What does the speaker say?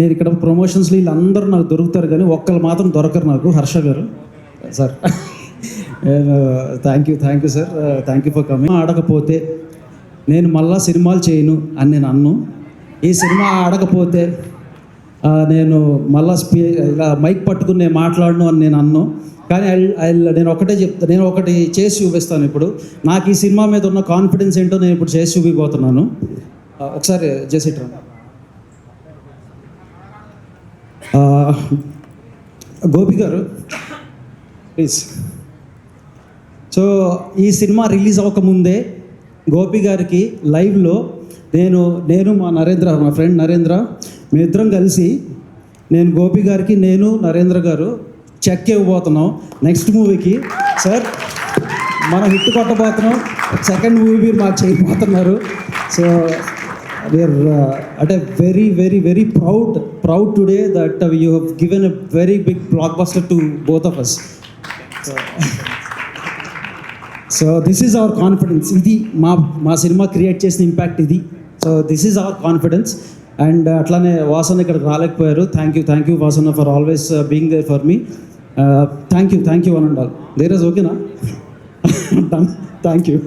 నేను ఇక్కడ ప్రమోషన్స్లో వీళ్ళందరూ నాకు దొరుకుతారు కానీ ఒక్కరు మాత్రం దొరకరు నాకు హర్ష గారు. Sir. Thank you thank you sir thank you for coming ఆడకపోతే నేను మళ్ళా సినిమాలు చేయను అని నేను అన్ను ఈ సినిమా ఆడకపోతే నేను మళ్ళా స్పీ ఇలా మైక్ పట్టుకుని నేను మాట్లాడను అని నేను అన్ను కానీ ఐ ఐ నేను ఒకటే చెప్తాను నేను ఒకటి చేసి చూపిస్తాను ఇప్పుడు. నాకు ఈ సినిమా మీద ఉన్న కాన్ఫిడెన్స్ ఏంటో నేను ఇప్పుడు చేసి చూపిపోతున్నాను. ఒకసారి చేసేట్రా గోపి గారు ప్లీజ్ సో ఈ సినిమా రిలీజ్ అవ్వకముందే గోపి గారికి లైవ్లో నేను నేను మా నరేంద్ర మా ఫ్రెండ్ నరేంద్ర మీ ఇద్దరం కలిసి నేను గోపి గారికి నేను నరేంద్ర గారు చెక్ ఇవ్వబోతున్నాం నెక్స్ట్ మూవీకి సార్ మనం హిట్ కొట్టబోతున్నాం. సెకండ్ మూవీ మీరు మాకు చేయబోతున్నారు. సో వీఆర్ uh, అంటే very very very proud proud today that you have given a very big blockbuster to both of us so this is our confidence ఇది మా మా సినిమా క్రియేట్ చేసిన impact ఇది. So this is our confidence and అట్లానే వాసన్ ఇక్కడికి రాలేకపోయారు. Thank you thank you Vasan for always being there for me thank you thank you one and all there is ఓకేనా thank you